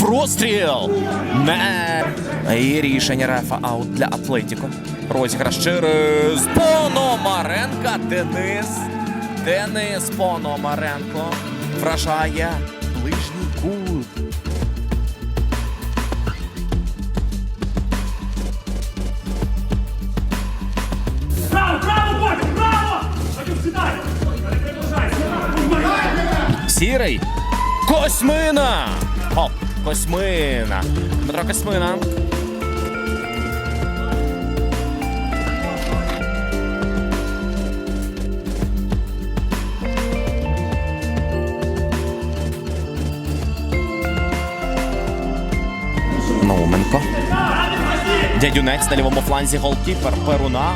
Постріл! Не. І рішення рефа аут для Атлетіко. Розіграш через Пономаренка. Денис. Денис Пономаренко вражає ближній кут. Браво, браво, Бодя, браво! Сідай! Сірий. Космина! О, Космина. Дмитро Космина. Науменко. Дядюнець на лівому фланзі голкіпер Перуна.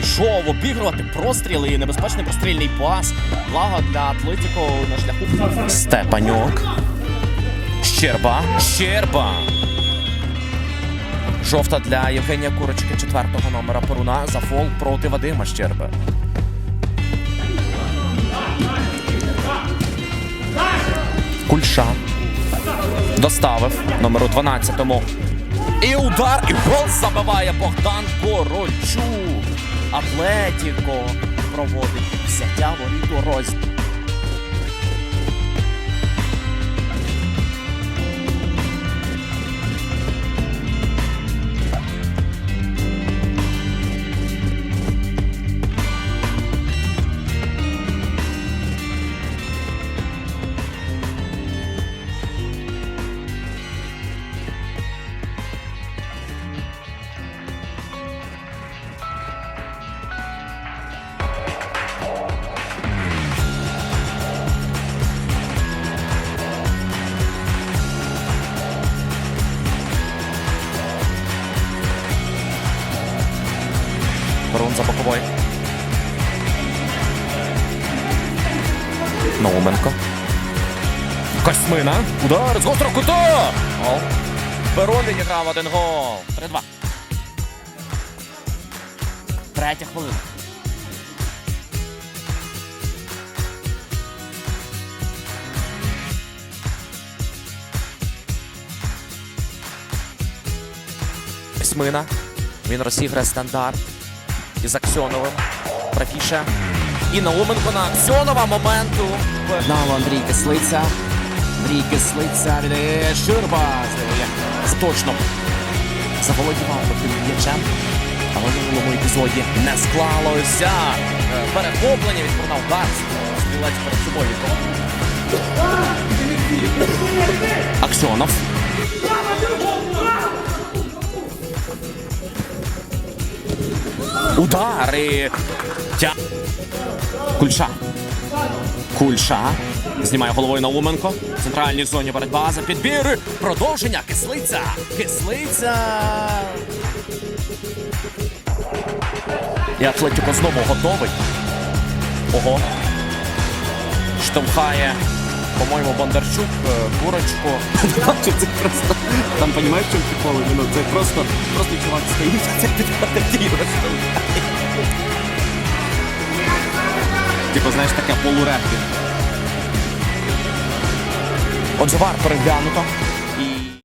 Пішов обігрувати простріли і небезпечний прострільний пас. Благо для Атлетіко на шляху. Степанюк. Щерба. Щерба. Жовта для Євгенія Курочки, четвертого номера Перуна за фол проти Вадима Щерби. Кульша. Доставив номеру 12-му. І удар, і гол забиває Богдан Корольчук. Атлетіко проводить взяття воріт у розділ. За боковой. Науменко. Косьмина. Удар з гострого кута. Гол. Перун відіграв один гол. 3-2. Третя хвилина. Косьмина. Він розіграє стандарт із Аксьоновим. Правіше. І Науменко на Аксьонова моменту. Нало Андрій Кислиця. Андрій Кислиця. Здивує. Точно. Заволодівав таким м'ячем. Але в минулому епізоді не склалося. Перехоплення від Курна удар. Стрілець перед собою. Аксьонов. Удар і тя... Кульша. Кульша. Знімає головою Науменко. В центральній зоні боротьба за підбір. Продовження. Кислиця. Кислиця. І Атлетіко знову готовий. Ого. Штовхає. По-моєму, Бондарчук, е, курочку. Це просто там понімаєш, чим приколи? прикол? Ну, це просто, просто чувак стоїть, це підходить. Типу, знаєш, таке полурепі. Отже, вар переглянуто.